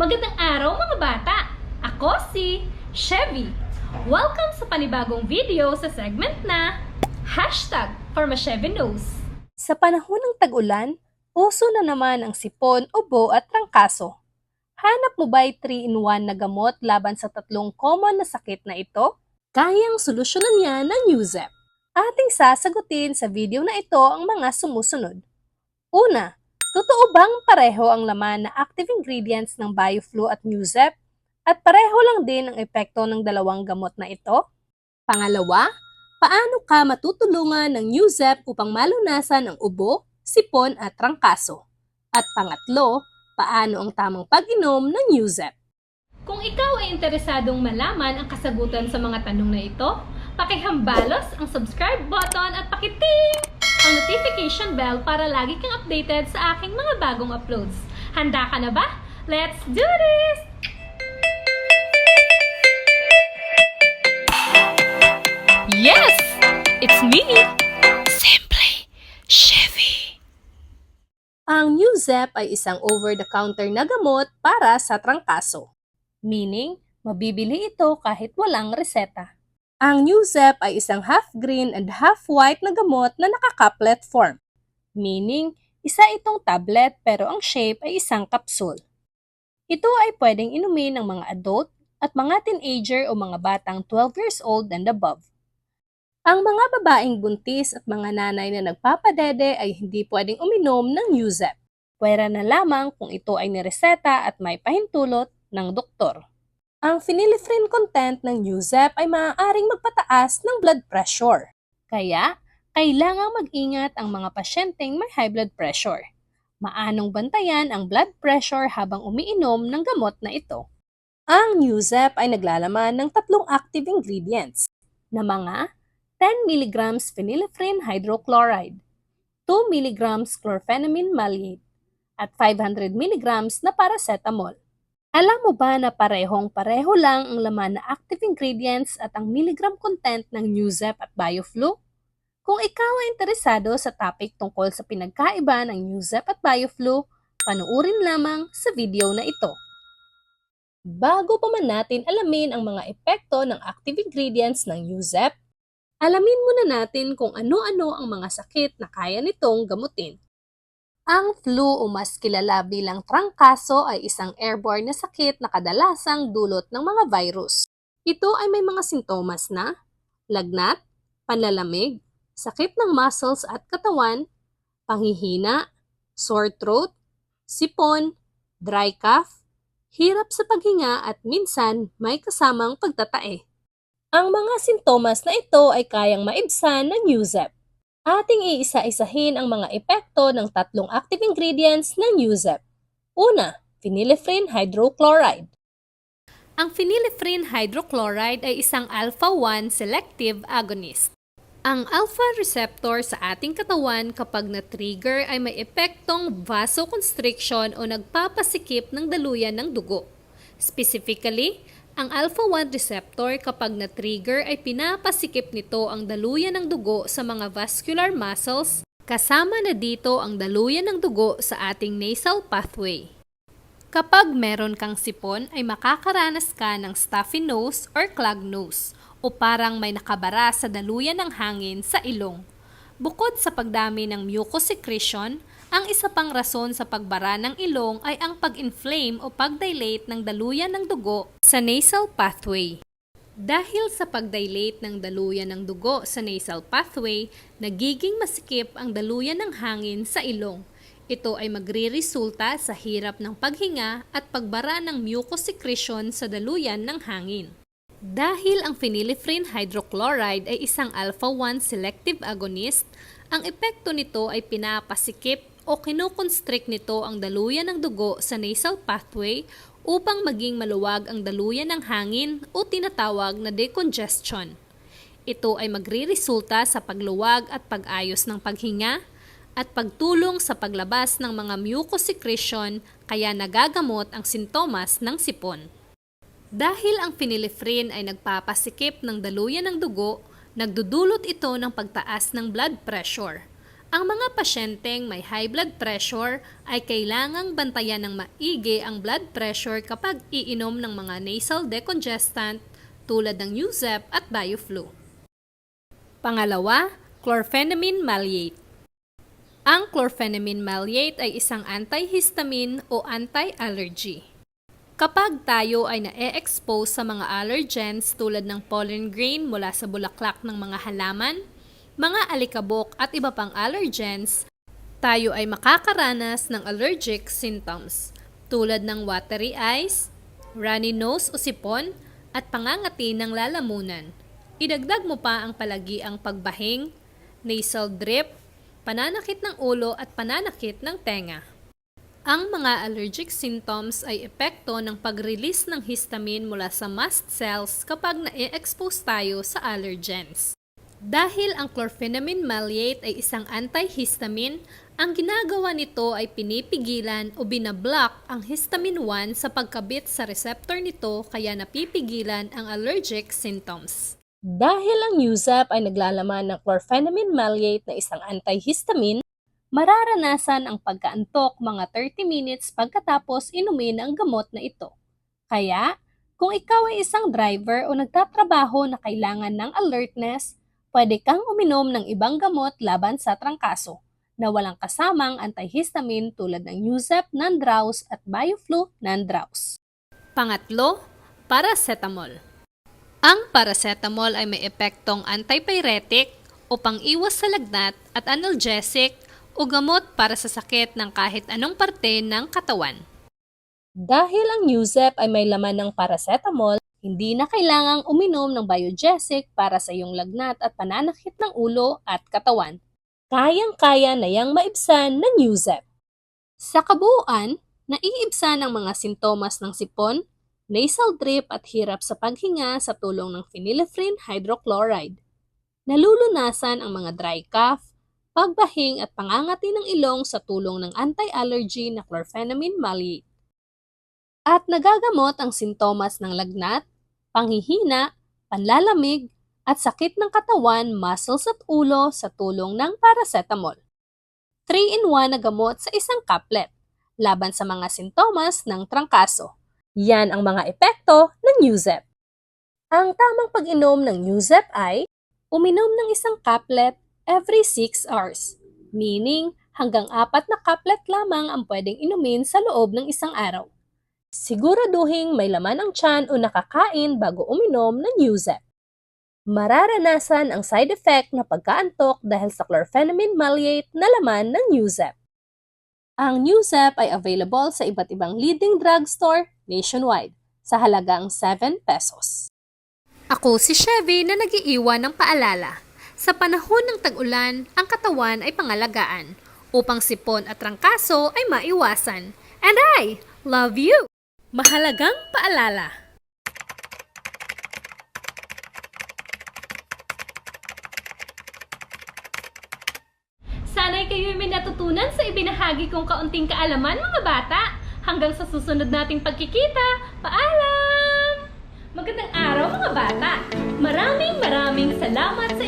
Magandang araw mga bata! Ako si Chevy. Welcome sa panibagong video sa segment na Hashtag for Knows. Sa panahon ng tag-ulan, uso na naman ang sipon, ubo at trangkaso. Hanap mo ba'y 3-in-1 na gamot laban sa tatlong common na sakit na ito? Kayang solusyonan niya ng Newzep. Ating sasagutin sa video na ito ang mga sumusunod. Una, totoo bang pareho ang laman na active ingredients ng BioFlu at Newzep? At pareho lang din ang epekto ng dalawang gamot na ito? Pangalawa, paano ka matutulungan ng Newzep upang malunasan ang ubo, sipon at trangkaso? At pangatlo, paano ang tamang pag-inom ng Newzep? Kung ikaw ay interesadong malaman ang kasagutan sa mga tanong na ito, pakihambalos ang subscribe button at pakiting ang notification bell para lagi kang updated sa aking mga bagong uploads. Handa ka na ba? Let's do this! Yes! It's me! Simply Chevy. Ang Newzep ay isang over-the-counter na gamot para sa trangkaso. Meaning, mabibili ito kahit walang reseta. Ang Newzep ay isang half-green and half-white na gamot na nakakaplet form. Meaning, isa itong tablet pero ang shape ay isang kapsul. Ito ay pwedeng inumin ng mga adult at mga teenager o mga batang 12 years old and above. Ang mga babaeng buntis at mga nanay na nagpapadede ay hindi pwedeng uminom ng Newzep. Pwera na lamang kung ito ay nireseta at may pahintulot ng doktor. Ang phenylephrine content ng Newzep ay maaaring magpataas ng blood pressure. Kaya, kailangang mag-ingat ang mga pasyenteng may high blood pressure. Maanong bantayan ang blood pressure habang umiinom ng gamot na ito. Ang Newzep ay naglalaman ng tatlong active ingredients na mga 10 mg phenylephrine hydrochloride, 2 mg chlorphenamine maleate, at 500 mg na paracetamol. Alam mo ba na parehong pareho lang ang laman na active ingredients at ang milligram content ng Newzep at BioFlu? Kung ikaw ay interesado sa topic tungkol sa pinagkaiba ng Newzep at BioFlu, panuurin lamang sa video na ito. Bago pa man natin alamin ang mga epekto ng active ingredients ng Newzep, alamin muna natin kung ano-ano ang mga sakit na kaya nitong gamutin. Ang flu o mas kilala bilang trangkaso ay isang airborne na sakit na kadalasang dulot ng mga virus. Ito ay may mga sintomas na lagnat, panlalamig, sakit ng muscles at katawan, panghihina, sore throat, sipon, dry cough, hirap sa paghinga at minsan may kasamang pagtatae. Ang mga sintomas na ito ay kayang maibsan ng Newzep. Ating iisa-isahin ang mga epekto ng tatlong active ingredients ng Newzep. Una, phenylephrine hydrochloride. Ang phenylephrine hydrochloride ay isang alpha-1 selective agonist. Ang alpha receptor sa ating katawan kapag na-trigger ay may epektong vasoconstriction o nagpapasikip ng daluyan ng dugo. Specifically, ang alpha-1 receptor kapag na-trigger ay pinapasikip nito ang daluyan ng dugo sa mga vascular muscles, kasama na dito ang daluyan ng dugo sa ating nasal pathway. Kapag meron kang sipon ay makakaranas ka ng stuffy nose or clogged nose o parang may nakabara sa daluyan ng hangin sa ilong. Bukod sa pagdami ng mucus secretion, ang isa pang rason sa pagbara ng ilong ay ang pag-inflame o pag-dilate ng daluyan ng dugo sa nasal pathway. Dahil sa pag-dilate ng daluyan ng dugo sa nasal pathway, nagiging masikip ang daluyan ng hangin sa ilong. Ito ay magre-resulta sa hirap ng paghinga at pagbara ng mucus secretion sa daluyan ng hangin. Dahil ang phenylephrine hydrochloride ay isang alpha-1 selective agonist, ang epekto nito ay pinapasikip o kinukonstrict nito ang daluyan ng dugo sa nasal pathway upang maging maluwag ang daluyan ng hangin o tinatawag na decongestion. Ito ay magre-resulta sa pagluwag at pag-ayos ng paghinga at pagtulong sa paglabas ng mga mucus secretion kaya nagagamot ang sintomas ng sipon. Dahil ang phenylephrine ay nagpapasikip ng daluyan ng dugo, nagdudulot ito ng pagtaas ng blood pressure. Ang mga pasyenteng may high blood pressure ay kailangang bantayan ng maigi ang blood pressure kapag iinom ng mga nasal decongestant tulad ng Nuzep at Bioflu. Pangalawa, chlorphenamine maleate. Ang chlorphenamine maleate ay isang antihistamine o anti-allergy. Kapag tayo ay na-expose sa mga allergens tulad ng pollen grain mula sa bulaklak ng mga halaman, mga alikabok at iba pang allergens, tayo ay makakaranas ng allergic symptoms tulad ng watery eyes, runny nose o sipon, at pangangati ng lalamunan. Idagdag mo pa ang palagiang pagbahing, nasal drip, pananakit ng ulo at pananakit ng tenga. Ang mga allergic symptoms ay epekto ng pag-release ng histamine mula sa mast cells kapag na-expose tayo sa allergens. Dahil ang chlorphenamine maleate ay isang antihistamine, ang ginagawa nito ay pinipigilan o binablock ang histamine 1 sa pagkabit sa receptor nito kaya napipigilan ang allergic symptoms. Dahil ang Nuzep ay naglalaman ng chlorphenamine maleate na isang antihistamine, mararanasan ang pagkaantok mga 30 minutes pagkatapos inumin ang gamot na ito. Kaya, kung ikaw ay isang driver o nagtatrabaho na kailangan ng alertness, pwede kang uminom ng ibang gamot laban sa trangkaso na walang kasamang antihistamine tulad ng Nuzep, Nandraus at Bioflu, Nandraus. Pangatlo, paracetamol. Ang paracetamol ay may epektong antipyretic o pang-iwas sa lagnat at analgesic o gamot para sa sakit ng kahit anong parte ng katawan. Dahil ang Nuzep ay may laman ng paracetamol, hindi na kailangang uminom ng biogesic para sa iyong lagnat at pananakit ng ulo at katawan. Kayang-kaya na yang maibsan ng Nuzep. Sa kabuuan, naiibsan ang mga sintomas ng sipon, nasal drip at hirap sa paghinga sa tulong ng phenylephrine hydrochloride. Nalulunasan ang mga dry cough, pagbahing at pangangati ng ilong sa tulong ng anti-allergy na chlorphenamine maleate at nagagamot ang sintomas ng lagnat, panghihina, panlalamig, at sakit ng katawan, muscles at ulo sa tulong ng paracetamol. 3-in-1 na gamot sa isang kaplet, laban sa mga sintomas ng trangkaso. Yan ang mga epekto ng Nuzep. Ang tamang pag-inom ng Nuzep ay uminom ng isang kaplet every 6 hours, meaning hanggang apat na kaplet lamang ang pwedeng inumin sa loob ng isang araw. Siguraduhin may laman ang tiyan o nakakain bago uminom ng Nuzep. Mararanasan ang side effect na pagkaantok dahil sa chlorphenamine maleate na laman ng Nuzep. Ang Nuzep ay available sa iba't ibang leading drugstore nationwide sa halagang 7 pesos. Ako si Chevy na nagiiwan ng paalala. Sa panahon ng tag-ulan, ang katawan ay pangalagaan upang sipon at trangkaso ay maiwasan. And I love you! Mahalagang paalala. Sana'y kayo'y may natutunan sa ibinahagi kong kaunting kaalaman mga bata. Hanggang sa susunod nating pagkikita, paalam! Magandang araw mga bata! Maraming maraming salamat sa